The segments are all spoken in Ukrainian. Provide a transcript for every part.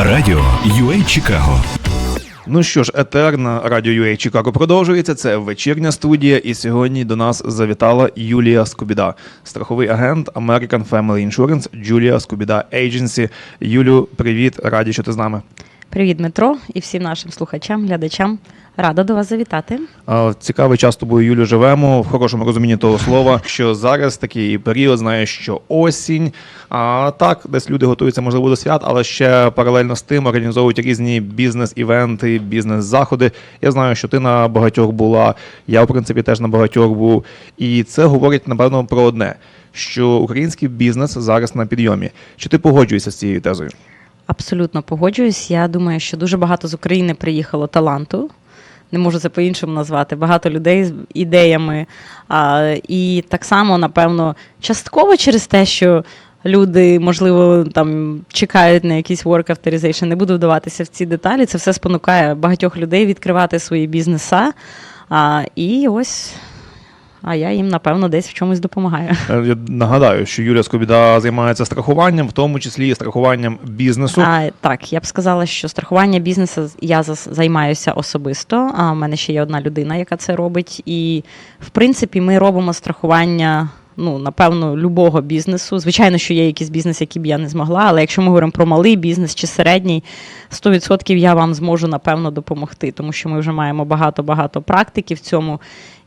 Радіо UA Чикаго. Ну що ж, етер на радіо UA Чикаго продовжується. Це вечірня студія, і сьогодні до нас завітала Юлія Скубіда, страховий агент American Family Insurance Julia Скубіда Agency. Юлю, привіт, раді, що ти з нами. Привіт, Дмитро, і всім нашим слухачам, глядачам. Рада до вас завітати. Цікавий час тобою, Юлю, живемо в хорошому розумінні того слова, що зараз такий період, знаєш, що осінь. А так, десь люди готуються, можливо, до свят, але ще паралельно з тим організовують різні бізнес-івенти, бізнес-заходи. Я знаю, що ти на багатьох була, я, в принципі, теж на багатьох був. І це говорить, напевно, про одне: що український бізнес зараз на підйомі. Чи ти погоджуєшся з цією тезою? Абсолютно погоджуюсь. Я думаю, що дуже багато з України приїхало таланту. Не можу це по-іншому назвати. Багато людей з ідеями. А, і так само, напевно, частково через те, що люди, можливо, там чекають на якийсь work authorization, не буду вдаватися в ці деталі. Це все спонукає багатьох людей відкривати свої бізнеса. А, і ось. А я їм, напевно, десь в чомусь допомагаю. Е, Я нагадаю, що Юлія Скобіда займається страхуванням, в тому числі і страхуванням бізнесу. А, так, я б сказала, що страхування бізнесу я займаюся особисто. А в мене ще є одна людина, яка це робить. І в принципі, ми робимо страхування. Ну, напевно, любого бізнесу. Звичайно, що є якийсь бізнес, який б я не змогла, але якщо ми говоримо про малий бізнес чи середній, 100% я вам зможу, напевно, допомогти, тому що ми вже маємо багато-багато практики в цьому.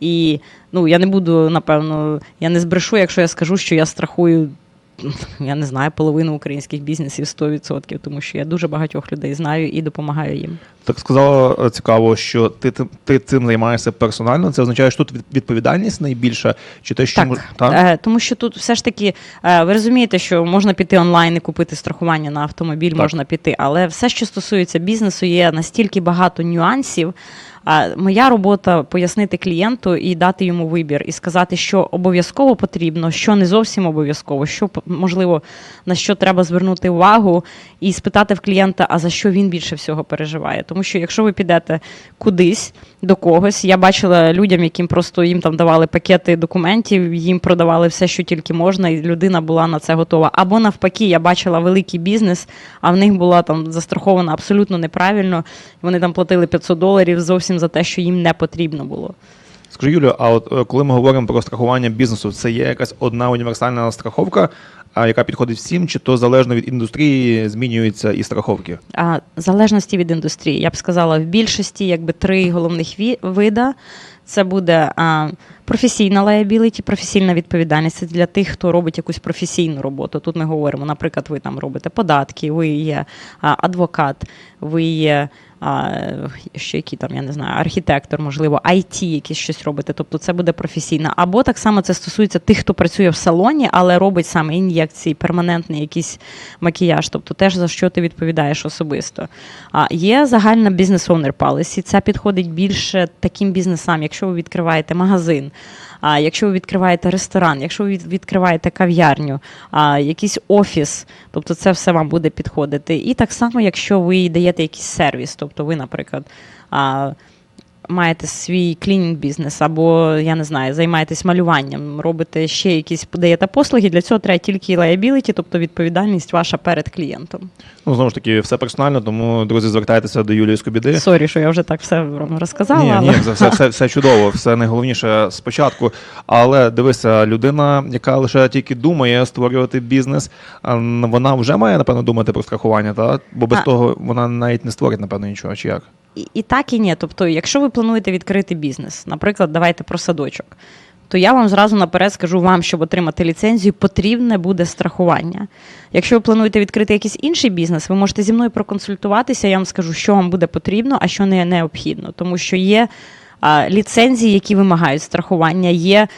І ну, я не буду, напевно, я не збрешу, якщо я скажу, що я страхую я не знаю, половину українських бізнесів 100%, тому що я дуже багатьох людей знаю і допомагаю їм. Так сказала е, цікаво, що ти, ти, ти цим займаєшся персонально. Це означає, що тут відповідальність найбільша, чи те, що Так, мож- так? Е, тому що тут все ж таки, е, ви розумієте, що можна піти онлайн і купити страхування на автомобіль, Так. можна піти, але все, що стосується бізнесу, є настільки багато нюансів. А моя робота пояснити клієнту і дати йому вибір, і сказати, що обов'язково потрібно, що не зовсім обов'язково, що можливо на що треба звернути увагу, і спитати в клієнта, а за що він більше всього переживає. Тому що якщо ви підете кудись до когось, я бачила людям, яким просто їм там давали пакети документів, їм продавали все, що тільки можна, і людина була на це готова. Або навпаки, я бачила великий бізнес, а в них була там застрахована абсолютно неправильно. Вони там платили 500 доларів зовсім за те, що їм не потрібно було. Скажи, Юлію, а от е, коли ми говоримо про страхування бізнесу, це є якась одна універсальна страховка, а яка підходить всім, чи то залежно від індустрії змінюються і страховки? А залежності від індустрії, я б сказала, в більшості якби три головних ві- вида. Це буде а, професійна liability, професійна відповідальність для тих, хто робить якусь професійну роботу. Тут ми говоримо, наприклад, ви там робите податки, ви є адвокат, ви є а, ще які там, я не знаю, архітектор, можливо, IT, якісь щось робите. Тобто це буде професійна. Або так само це стосується тих, хто працює в салоні, але робить саме ін'єкції, перманентний якийсь макіяж, тобто теж за що ти відповідаєш особисто. А є загальна бізнес owner policy, Це підходить більше таким бізнесам, якщо ви відкриваєте магазин. А якщо ви відкриваєте ресторан, якщо ви відкриваєте кав'ярню, а, якийсь офіс, тобто це все вам буде підходити. І так само, якщо ви даєте якийсь сервіс, тобто ви, наприклад, а, маєте свій клінінг бізнес, або я не знаю, займаєтесь малюванням, робите ще якісь подаєте послуги. Для цього треба тільки liability, тобто відповідальність ваша перед клієнтом. Ну, знову ж таки, все персонально, тому, друзі, звертайтеся до Юлії Скобіди. Сорі, що я вже так все розказала. Ні, але... ні, це все, все, все чудово, все найголовніше спочатку. Але дивися, людина, яка лише тільки думає створювати бізнес, вона вже має, напевно, думати про страхування, так? Бо без А. того вона навіть не створить, напевно, нічого, чи як? І, так, і ні. Тобто, якщо ви плануєте відкрити бізнес, наприклад, давайте про садочок, то я вам зразу наперед скажу вам, щоб отримати ліцензію, потрібне буде страхування. Якщо ви плануєте відкрити якийсь інший бізнес, ви можете зі мною проконсультуватися, я вам скажу, що вам буде потрібно, а що не необхідно. Тому що є ліцензії, які вимагають страхування, є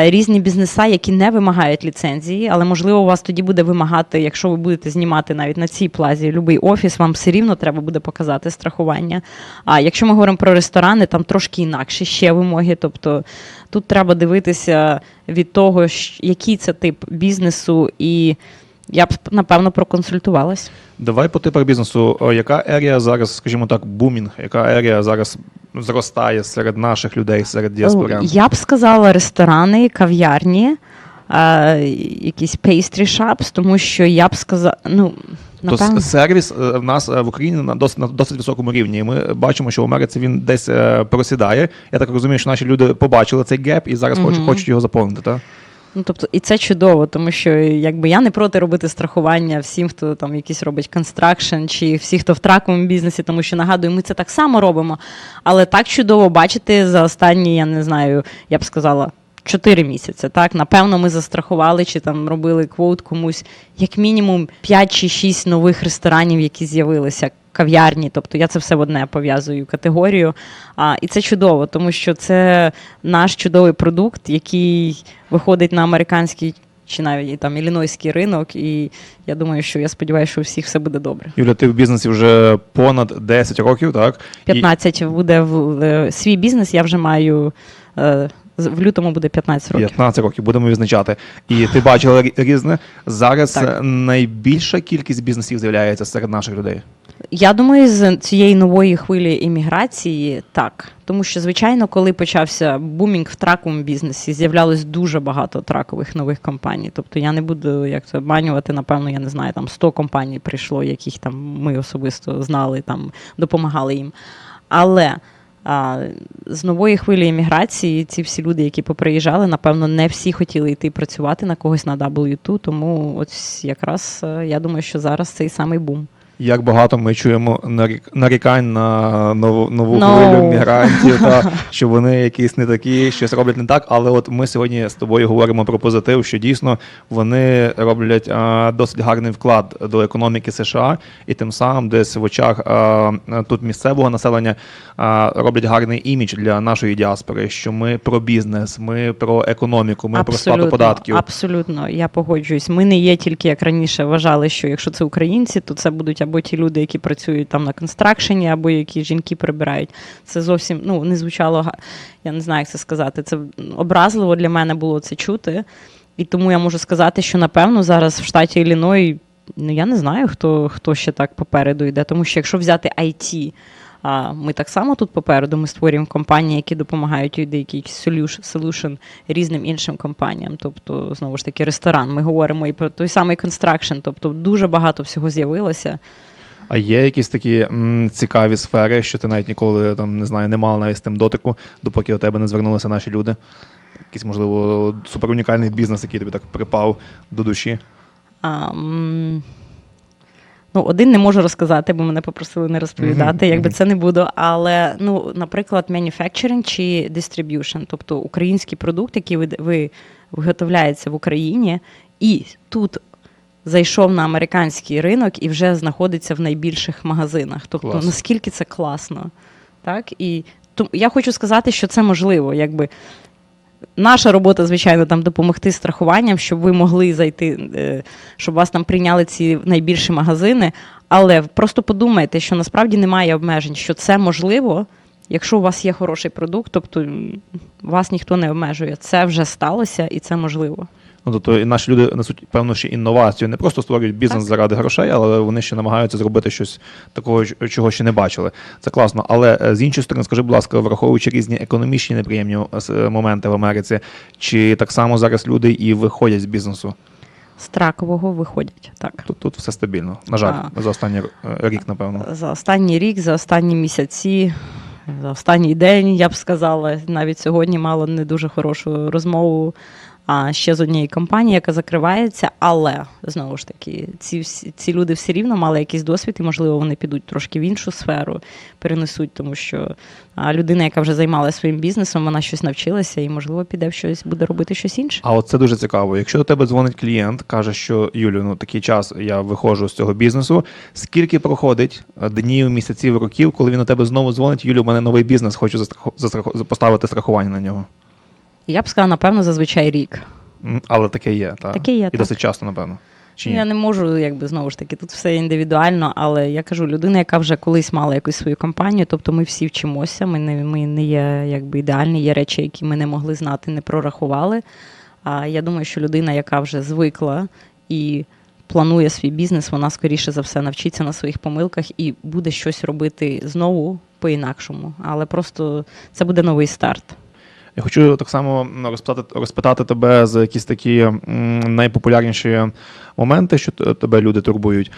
різні бізнеса, які не вимагають ліцензії, але можливо у вас тоді буде вимагати, якщо ви будете знімати навіть на цій плазі будь-який офіс, вам все рівно треба буде показати страхування. А якщо ми говоримо про ресторани, там трошки інакше ще вимоги. Тобто тут треба дивитися від того, який це тип бізнесу, і я б напевно проконсультувалась. Давай по типах бізнесу. Яка ерія зараз, скажімо так, бумінг, яка ерія зараз зростає серед наших людей, серед діаспорян? Я б сказала ресторани, кав'ярні, е, якісь pastry shops, тому що я б сказала, ну То с- сервіс е, в нас е, в Україні на досить на досить високому рівні. І ми бачимо, що в Америці він десь е, просідає. Я так розумію, що наші люди побачили цей геп і зараз хочуть, хочуть його заповнити. Так? Ну, тобто, і це чудово, тому що якби я не проти робити страхування всім, хто там якісь робить констракшн, чи всі, хто в траковому бізнесі, тому що нагадую, ми це так само робимо. Але так чудово бачити за останні, я не знаю, я б сказала. Чотири місяці, так напевно, ми застрахували чи там робили квоут комусь як мінімум 5 чи 6 нових ресторанів, які з'явилися, кав'ярні. Тобто я це все в одне пов'язую категорію. А, і це чудово, тому що це наш чудовий продукт, який виходить на американський чи навіть там іллінойський ринок. І я думаю, що я сподіваюся, що у всіх все буде добре. Юля, ти в бізнесі вже понад 10 років, так? І- буде в е, свій бізнес. Я вже маю е, в лютому буде 15 років. 15 років будемо відзначати. І ти бачила різне. Зараз Так. найбільша кількість бізнесів з'являється серед наших людей. Я думаю, з цієї нової хвилі імміграції так. Тому що, звичайно, коли почався бумінг в траковому бізнесі, з'являлось дуже багато тракових нових компаній. Тобто я не буду як це обманювати, напевно, я не знаю, там 100 компаній прийшло, яких там ми особисто знали, там допомагали їм. Але а, з нової хвилі імміграції ці всі люди, які поприїжджали, напевно, не всі хотіли йти працювати на когось на W2, тому ось якраз е, я думаю, що зараз цей самий бум. Як багато ми чуємо нарік- нарікань на нову нову No. хвилю мігрантів, та що вони якісь не такі, щось роблять не так. Але от ми сьогодні з тобою говоримо про позитив, що дійсно вони роблять а, досить гарний вклад до економіки США, і тим самим десь в очах а, тут місцевого населення а, роблять гарний імідж для нашої діаспори. Що ми про бізнес, ми про економіку, ми про сплату податків. Абсолютно, я погоджуюсь. Ми не є тільки як раніше вважали, що якщо це українці, то це будуть або ті люди, які працюють там на констракшені, або які жінки прибирають. Це зовсім ну не звучало я не знаю, як це сказати. Це образливо для мене було це чути. І тому я можу сказати, що напевно зараз в штаті Іліної ну я не знаю, хто, хто ще так попереду йде. Тому що якщо взяти IT, а ми так само тут попереду ми створюємо компанії, які допомагають і якийсь solution, різним іншим компаніям. Тобто, знову ж таки, ресторан. Ми говоримо і про той самий констракшн. Тобто дуже багато всього з'явилося. А є якісь такі м, цікаві сфери, що ти навіть ніколи там не знаю, не мав навіть з тим дотику, допоки до тебе не звернулися наші люди. Якийсь, можливо, суперунікальний бізнес, який тобі так припав до душі. А, м, ну, один не можу розказати, бо мене попросили не розповідати, Мгм, якби це не буду. Але, ну, наприклад, manufacturing чи distribution, тобто український продукт, який ви, ви виготовляється в Україні, і тут зайшов на американський ринок і вже знаходиться в найбільших магазинах. Тобто, Клас. наскільки це класно. Так? І тому я хочу сказати, що це можливо. Якби Наша робота, звичайно, там допомогти страхуванням, щоб ви могли зайти, е, щоб вас там прийняли ці найбільші магазини. Але просто подумайте, що насправді немає обмежень, що це можливо, якщо у вас є хороший продукт, тобто вас ніхто не обмежує. Це вже сталося і це можливо. Ну, тобто і наші люди несуть певно ще інновацію, не просто створюють бізнес Так. заради грошей, але вони ще намагаються зробити щось такого, чого ще не бачили. Це класно. Але е, з іншої сторони, скажи, будь ласка, враховуючи різні економічні неприємні е, моменти в Америці, чи так само зараз люди і виходять з бізнесу? З тракового виходять так. Тут, тут все стабільно. На жаль, за останній е, рік, напевно. За останній рік, за останні місяці, за останній день, я б сказала, навіть сьогодні мало не дуже хорошу розмову а, ще з однієї компанії, яка закривається. Але знову ж таки, ці, ці люди все рівно мали якийсь досвід, і можливо вони підуть трошки в іншу сферу, перенесуть, тому що людина, яка вже займалася своїм бізнесом, вона щось навчилася і, можливо, піде в щось, буде робити щось інше. А от це дуже цікаво. Якщо до тебе дзвонить клієнт, каже, що Юлю, ну такий час я виходжу з цього бізнесу. Скільки проходить днів, місяців, років, коли він до тебе знову дзвонить, Юлю, у мене новий бізнес, хочу застраху... застраху... поставити страхування на нього. Я б сказала, напевно, зазвичай рік. М, Але таке є, так? Таке є, І так. досить часто, напевно. Чи ні? Я не можу, якби знову ж таки, тут все індивідуально, але я кажу, людина, яка вже колись мала якусь свою компанію, тобто ми всі вчимося, ми не, ми не є якби ідеальні, є речі, які ми не могли знати, не прорахували. А я думаю, що людина, яка вже звикла і планує свій бізнес, вона скоріше за все навчиться на своїх помилках і буде щось робити знову по-інакшому. Але просто це буде новий старт. Я хочу так само м, розпитати, розпитати тебе за якісь такі найпопулярніші моменти, що тебе люди турбують.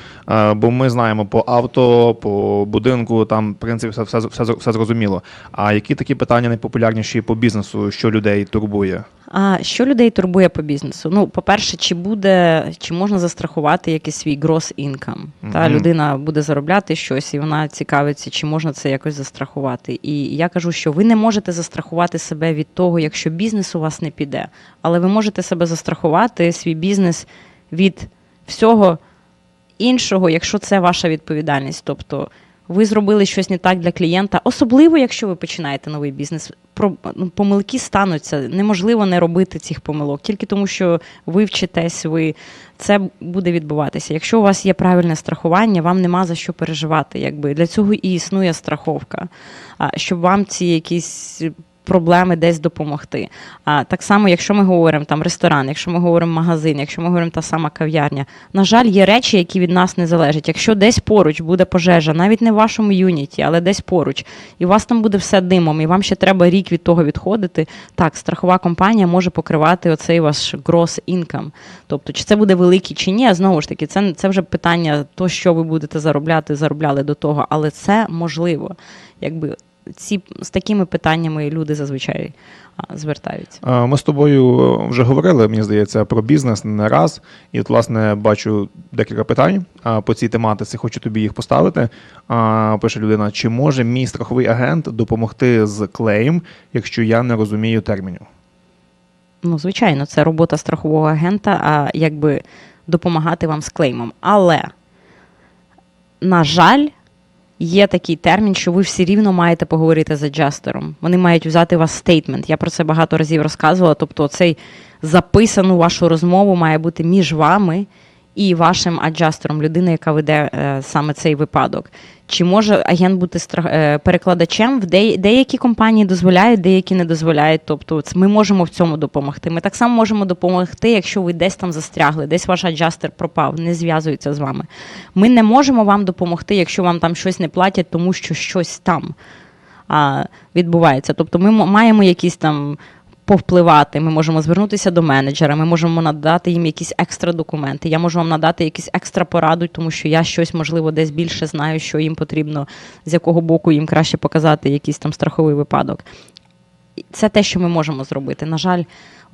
Бо ми знаємо по авто, по будинку, там, в принципі, все, все, все, все зрозуміло. А які такі питання найпопулярніші по бізнесу, що людей турбує? А що людей турбує по бізнесу? Ну, по-перше, чи буде, чи можна застрахувати якийсь свій gross income? Та людина буде заробляти щось, і вона цікавиться, чи можна це якось застрахувати. І я кажу, що ви не можете застрахувати себе від того, якщо бізнес у вас не піде, але ви можете себе застрахувати, свій бізнес від всього іншого, якщо це ваша відповідальність. Тобто ви зробили щось не так для клієнта, особливо якщо ви починаєте новий бізнес. Ну, помилки стануться. Неможливо не робити цих помилок, тільки тому, що ви вчитесь, ви це буде відбуватися. Якщо у вас є правильне страхування, вам нема за що переживати. Якби для цього і існує страховка, щоб вам ці якісь. Проблеми десь допомогти. А так само, якщо ми говоримо там ресторан, якщо ми говоримо магазин, якщо ми говоримо та сама кав'ярня, на жаль, є речі, які від нас не залежать. Якщо десь поруч буде пожежа, навіть не в вашому юніті, але десь поруч, і у вас там буде все димом, і вам ще треба рік від того відходити. Так, страхова компанія може покривати оцей ваш gross income. Тобто, чи це буде великий чи ні, знову ж таки, це, це вже питання, то, що ви будете заробляти, заробляли до того, але це можливо. Якби ці з такими питаннями люди зазвичай звертаються. Ми з тобою е, вже говорили, мені здається, про бізнес не раз. І от, власне, бачу декілька питань по цій тематиці. Хочу тобі їх поставити. Пише людина: чи може мій страховий агент допомогти з клеєм, якщо я не розумію термінів? Ну, звичайно, це робота страхового агента, а якби допомагати вам з клеймом. Але, на жаль, є такий термін, що ви всі рівно маєте поговорити з аджастером. Вони мають взяти у вас стейтмент. Я про це багато разів розказувала. Тобто, цей записану вашу розмову має бути між вами і вашим аджастером, людина, яка веде е, саме цей випадок. Чи може агент бути страх... е, перекладачем? В де... деякі компанії дозволяють, деякі не дозволяють. Тобто, ми можемо в цьому допомогти. Ми так само можемо допомогти, якщо ви десь там застрягли, десь ваш аджастер пропав, не зв'язується з вами. Ми не можемо вам допомогти, якщо вам там щось не платять, тому що щось там а, відбувається. Тобто, ми маємо якісь там. Повпливати, ми можемо звернутися до менеджера, ми можемо надати їм якісь екстра документи. Я можу вам надати якісь екстра пораду, тому що я щось, можливо, десь більше знаю, що їм потрібно, з якого боку їм краще показати якийсь там страховий випадок. Це те, що ми можемо зробити. На жаль,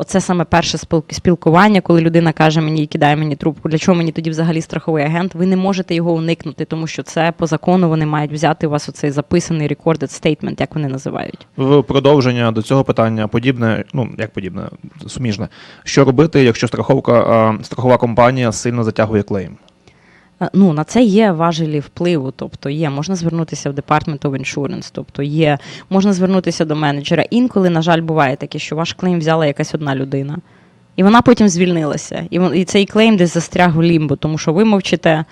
оце саме перше спіл- спілкування, коли людина каже мені кидає мені трубку, для чого мені тоді взагалі страховий агент? Ви не можете його уникнути, тому що це по закону вони мають взяти у вас оцей записаний recorded statement, як вони називають. В продовження до цього питання подібне, ну як подібне, суміжне. Що робити, якщо страховка, страхова компанія сильно затягує клейм? Е, Ну, на це є важелі впливу, тобто є, можна звернутися в Department of Insurance, тобто є, можна звернутися до менеджера. Інколи, на жаль, буває таке, що ваш клейм взяла якась одна людина, і вона потім звільнилася. І, і цей клейм десь застряг у лімбо, тому що ви мовчите.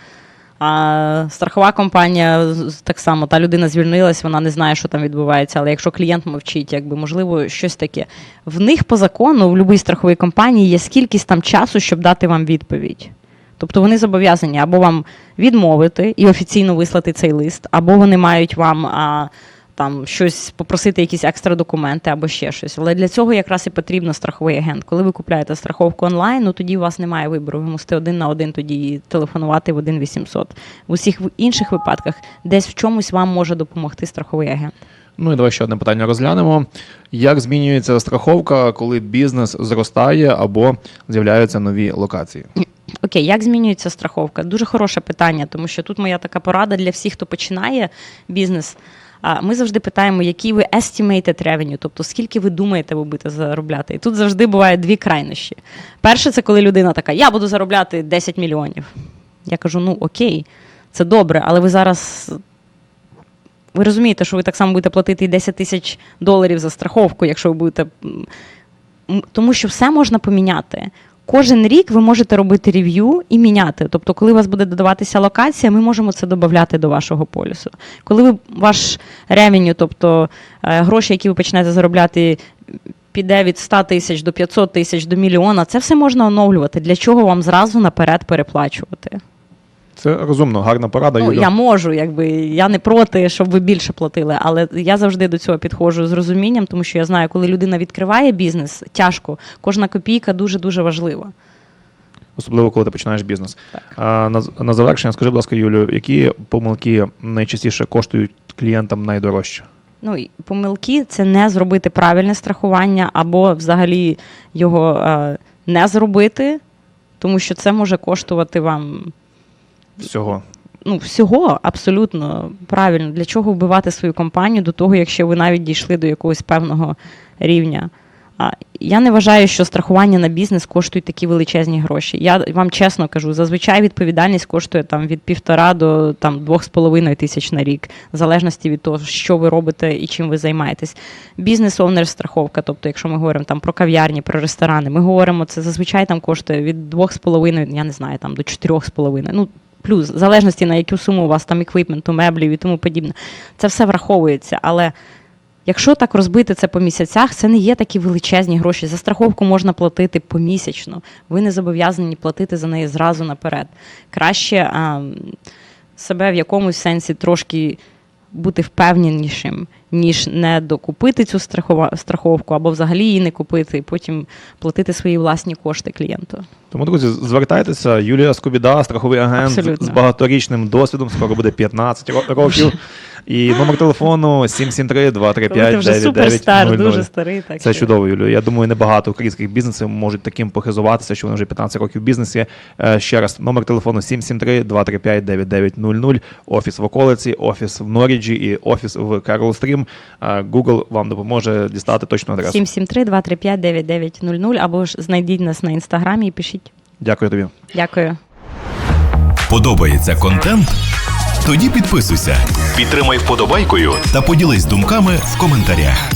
А страхова компанія так само, та людина звільнилась, вона не знає, що там відбувається. Але якщо клієнт мовчить, якби можливо щось таке. В них по закону, в будь-якій страховій компанії є скількись там часу, щоб дати вам відповідь. Тобто вони зобов'язані або вам відмовити і офіційно вислати цей лист, або вони мають вам а, там щось попросити, якісь екстра документи або ще щось. Але для цього якраз і потрібно страховий агент. Коли ви купляєте страховку онлайн, ну тоді у вас немає вибору. Ви мусите один на один тоді телефонувати в 1800. В усіх інших випадках десь в чомусь вам може допомогти страховий агент. Ну і давай ще одне питання розглянемо. Як змінюється страховка, коли бізнес зростає або з'являються нові локації? Окей, як змінюється страховка? Дуже хороше питання, тому що тут моя така порада для всіх, хто починає бізнес. Ми завжди питаємо, який ви estimated revenue, тобто скільки ви думаєте, ви будете заробляти. І тут завжди буває дві крайнощі. Перше, це коли людина така: я буду заробляти 10 мільйонів. Я кажу: ну окей, це добре, але ви зараз. Ви розумієте, що ви так само будете платити і 10 тисяч доларів за страховку, якщо ви будете. Тому що все можна поміняти. Кожен рік ви можете робити рев'ю і міняти. Тобто, коли у вас буде додаватися локація, ми можемо це додати до вашого полісу. Коли ви ваш ревеню, тобто е, гроші, які ви почнете заробляти, піде від 100 тисяч до 500 тисяч до мільйона, це все можна оновлювати. Для чого вам зразу наперед переплачувати? Це розумно, гарна порада. Ну, Юлю. я можу, якби я не проти, щоб ви більше платили, але я завжди до цього підходжу з розумінням, тому що я знаю, коли людина відкриває бізнес, тяжко. Кожна копійка дуже дуже важлива. Особливо, коли ти починаєш бізнес. Так. А, на, на завершення, скажи, будь ласка, Юлю, які помилки найчастіше коштують клієнтам найдорожче? Ну помилки це не зробити правильне страхування або взагалі його е, не зробити, тому що це може коштувати вам Всього. ну, всього абсолютно правильно. Для чого вбивати свою компанію до того, якщо ви навіть дійшли до якогось певного рівня? А, я не вважаю, що страхування на бізнес коштують такі величезні гроші. Я вам чесно кажу, зазвичай відповідальність коштує там від півтора до там двох з половиною тисяч на рік, в залежності від того, що ви робите і чим ви займаєтесь. Бізнес оунер страховка, тобто, якщо ми говоримо там про кав'ярні, про ресторани, ми говоримо, це зазвичай там коштує від двох з половиною, я не знаю, там до чотирьох з половиною. Ну плюс, в залежності на яку суму у вас там еквіпменту, меблів і тому подібне. Це все враховується. Але якщо так розбити це по місяцях, це не є такі величезні гроші. За страховку можна платити помісячно. Ви не зобов'язані платити за неї зразу наперед. Краще а, себе в якомусь сенсі трошки бути впевненішим, ніж не докупити цю страховку або взагалі її не купити, і потім платити свої власні кошти клієнту. Тому, друзі, звертайтеся. Юлія Скубіда, страховий агент Абсолютно. з багаторічним досвідом, скоро буде 15 років. І номер телефону 773 235 Коли ти вже суперстар, дуже старий. Так Це що- чудово, Юлію. Я думаю, небагато українських бізнесів можуть таким похизуватися, що вони вже 15 років в бізнесі. Е, Ще раз, номер телефону 773 235 9900 офіс в околиці, офіс в Норіджі і офіс в Carol Е, Google вам допоможе дістати точну адресу. 773 235 9900 або ж знайдіть нас на інстаграмі і пишіть. Дякую тобі. Дякую. Подобається контент? Тоді підписуйся, підтримай вподобайкою та поділись думками в коментарях.